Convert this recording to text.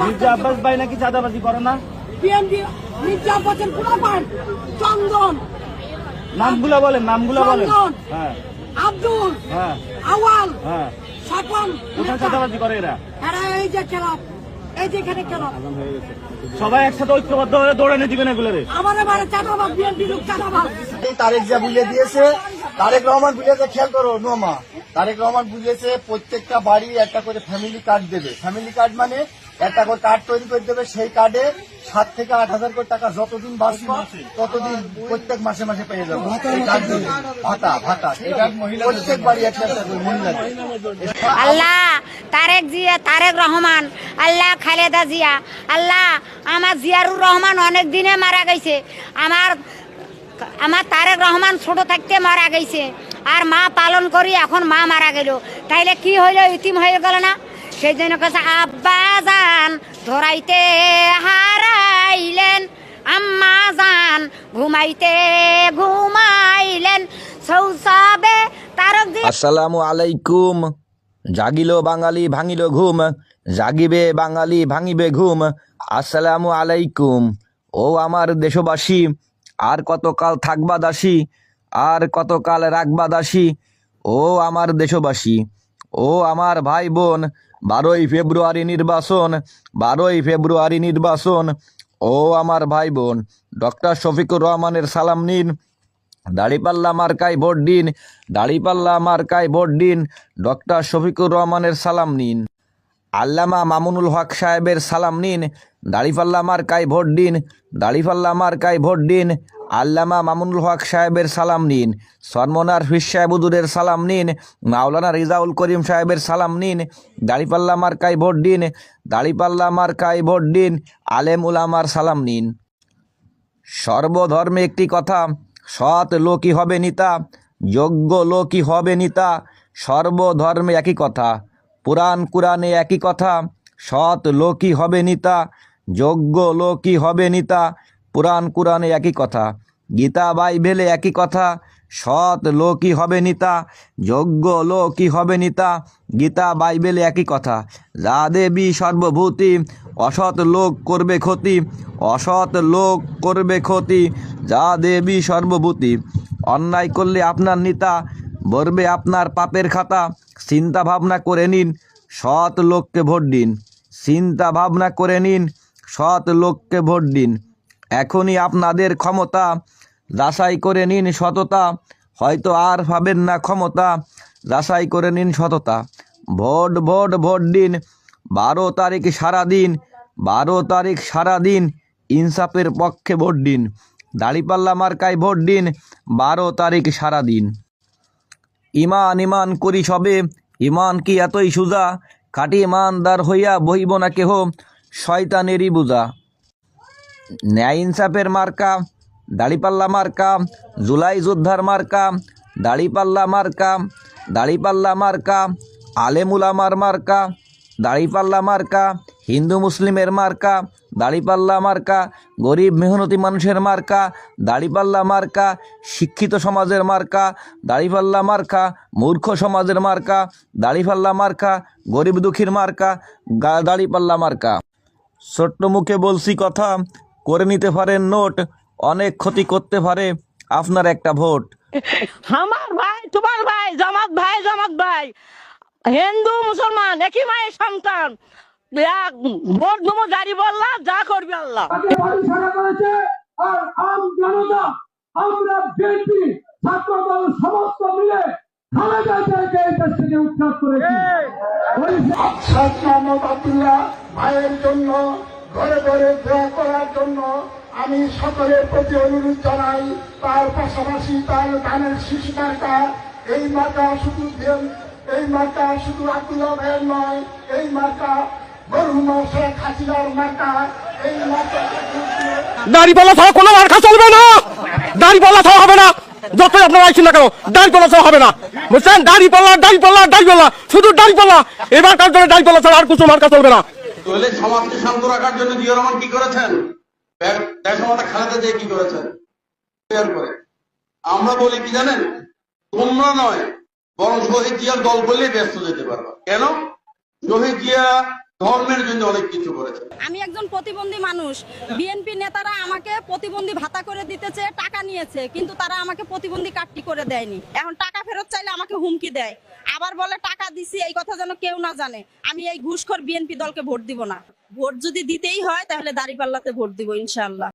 মির্জা আব্বাস ভাই নাকি চাঁদাবাজি করে না? বিএনপি মির্জা আব্বাসের পুরা পান চন্দন। নামগুলা বলেন নামগুলা বলেন। হ্যাঁ। আব্দুল হ্যাঁ। আওয়াল হ্যাঁ। কোথায় চাঁদাবাজি করে এরা? এরা এই যে খেলা এই যে এখানে খেলা সবাই একসাথে ঐক্যবদ্ধ হয়ে দৌড়ানি দিবেন এগুলো রে। আমারে মারে চাঁদাবাদ বিএনপি লোক তারেক যা বুঝিয়ে দিয়েছে তারেক রহমান বুঝিয়েছে খেয়াল করো নোমা তারেক রহমান বুঝেছে প্রত্যেকটা বাড়ি একটা করে ফ্যামিলি কার্ড দেবে। ফ্যামিলি কার্ড মানে একটা করে কার্ড তৈরি করে দেবে সেই কার্ডে সাত থেকে আট হাজার করে টাকা যতদিন বাঁচবে ততদিন প্রত্যেক মাসে মাসে পেয়ে যাবে। ভাতা ভাতা। প্রত্যেক বাড়ি একটা একটা করে মহিলাদের আল্লাহ তারেক জিয়া তারেক রহমান আল্লাহ খালেদা জিয়া আল্লাহ আমার জিয়ারুর রহমান অনেক দিনে মারা গেছে। আমার আমার তারেক রহমান ছোট থাকতে মারা গেছে। আর মা পালন করি, এখন মা মারা গেল। তাইলে কি হইল, ইতিম হয়ে গেল না? সেই জন্য কাছে আব্বা যান ধরাইতে হারাইলেন, আম্মা যান ঘুমাইতে ঘুমাইলেন। সৌসাবে তারক আসসালামু আলাইকুম। জাগিল বাঙালি, ভাঙিল ঘুম। জাগিবে বাঙালি, ভাঙিবে ঘুম। আসসালামু আলাইকুম। ও আমার দেশবাসী, আর কতকাল থাকবা দাসী? আর কতকাল রাখবা দাসী? ও আমার দেশবাসী, ও আমার ভাই বোন বারোই ফেব্রুয়ারি নির্বাচন বারোই ফেব্রুয়ারি নির্বাচন ও আমার ভাই বোন ডক্টর শফিকুর রহমানের সালাম নিন। দাড়িপাল্লা মার্কায় ভোট দিন, দাড়িপাল্লা মার্কায় ভোট দিন, ডক্টর শফিকুর রহমানের সালাম নিন। আল্লামা মামুনুল হক সাহেবের সালাম নিন, দাড়িপাল্লা মার্কায় ভোট দিন, দাড়িপাল্লা মার্কায় ভোট দিন। আল্লামা মামুনুল হক সাহেবের সালাম নিন সরমনার ফিস সাহেবুদুরের সালাম নিন, মাওলানা রিজাউল করিম সাহেবের সালাম নিন, দাড়িপাল্লা মার্কায় ভোট দিন, দাড়িপাল্লা মার্কায় ভোট দিন, আলেম উলামার সালাম নিন। সর্বধর্মে একটি কথা, সৎ লোকই হবে নিতা, যোগ্য লোকই হবে নিতা, সর্বধর্মে একই কথা, পুরাণ কুরআনে একই কথা, সৎ লোকই হবে নিতা, যোগ্য লোকই হবে নিতা, পুরাণ কুরআনে একই কথা। গীতা বাইবেলে একই কথা, সৎ লোকই হবে নিতা, যোগ্য লোকই হবে নিতা, গীতা বাইবেলে একই কথা। যা দেবী সর্বভূতি, অসৎ লোক করবে ক্ষতি, অসৎ লোক করবে ক্ষতি, যা দেবী সর্বভূতি। অন্যায় করলে আপনার নিতা ভরবে আপনার পাপের খাতা, চিন্তা ভাবনা করে নিন, সৎ লোককে ভোট দিন। চিন্তা ভাবনা করে নিন, সৎ লোককে ভোট দিন। এখনই আপনাদের ক্ষমতা যাচাই করে নিন সততা। হয়তো আর পাবেন না ক্ষমতা, যাচাই করে নিন সততা। ভোট ভোট ভোট দিন, বারো তারিখ সারা দিন, বারো তারিখ সারা দিন ইনসাফের পক্ষে ভোট দিন। দাড়িপাল্লা মার্কায় ভোট দিন, বারো তারিখ সারা দিন। ইমান ইমান করি সবে, ইমান কি এতই সুজা? খাটি ইমানদার হইয়া বহিব না কেহ, শয়তানেরই বুঝা। ন্যায় ইনসাফের মার্কা, দাড়িপাল্লা মার্কা, জুলাই যোদ্ধার মার্কা, দাড়িপাল্লা মার্কা দাড়িপাল্লা মার্কা, আলেমুলামার মার্কা, দাড়িপাল্লা মার্কা, হিন্দু মুসলিমের মার্কা, দাড়িপাল্লা মার্কা, গরিব মেহনতি মানুষের মার্কা, দাড়িপাল্লা মার্কা, শিক্ষিত সমাজের মার্কা, দাড়িপাল্লা মার্কা, মূর্খ সমাজের মার্কা, দাড়িপাল্লা মার্কা, গরিব দুঃখীর মার্কা দাড়িপাল্লা মার্কা। ছোট্ট মুখে বলছি কথা করে নিতে পারেন নোট অনেক ক্ষতি করতে পারে আপনার একটা ভোট। আমার ভাই তোমার ভাই জামাত ভাই জামাত ভাই হিন্দু মুসলমান একই মায়ের সন্তান। এক ভোট দেবো জারি বললা যা করবি আল্লাহ। আর আম জনতা আমরা বিএনপি ছাত্র দল সমস্ত মিলে খালেদা জিয়াকে এই দেশ থেকে উৎখাত করেছি। ভাইয়ের জন্য ঘরে ঘরে দোয়া করার জন্য আমি সকলের প্রতি অনুরোধ জানাই, তার পাশাপাশি তার গানের শিশু মার্কা এই মার্কা শুধু এই মার্কা শুধু আব্দুল্লাহ ভাইয়ের নয়, এই মার্কা এই ছাড়া কোনো মার্কা চলবে না। দাড়িপাল্লা ছাড়া হবে না। যতই আপনারা আইছেন না কেন দাড়িপাল্লা ছাড়া হবে না। বুঝছেন? দাড়িপাল্লা দাড়িপাল্লা দাড়িপাল্লা শুধু দাড়িপাল্লা এবার কার জন্য দাড়িপাল্লা ছাড়া আর কিছু মার্কা চলবে না? তাহলে সমাজকে শান্ত রাখার জন্য জিয়া রহমান কি করেছেন? দেশমাতা খালেদা জিয়া কি করেছেন? করে। আমরা বলি কি জানেন? তোমরা নয়, বরং শহীদ জিয়ার দল করলে ব্যস্ত যেতে পারবা। কেন? শহীদ জিয়া আমি একজন প্রতিবন্ধী মানুষ। বিএনপি নেতারা আমাকে প্রতিবন্ধী ভাতা করে দিতেছে, টাকা নিয়েছে, কিন্তু তারা আমাকে প্রতিবন্ধী কার্ডটি করে দেয়নি। এখন টাকা ফেরত চাইলে আমাকে হুমকি দেয়। আবার বলে, টাকা দিছি, এই কথা যেন কেউ না জানে। আমি এই ঘুষখোর বিএনপি দলকে ভোট দিব না। ভোট যদি দিতেই হয়, তাহলে দাঁড়িপাল্লাতে ভোট দিব ইনশাল্লাহ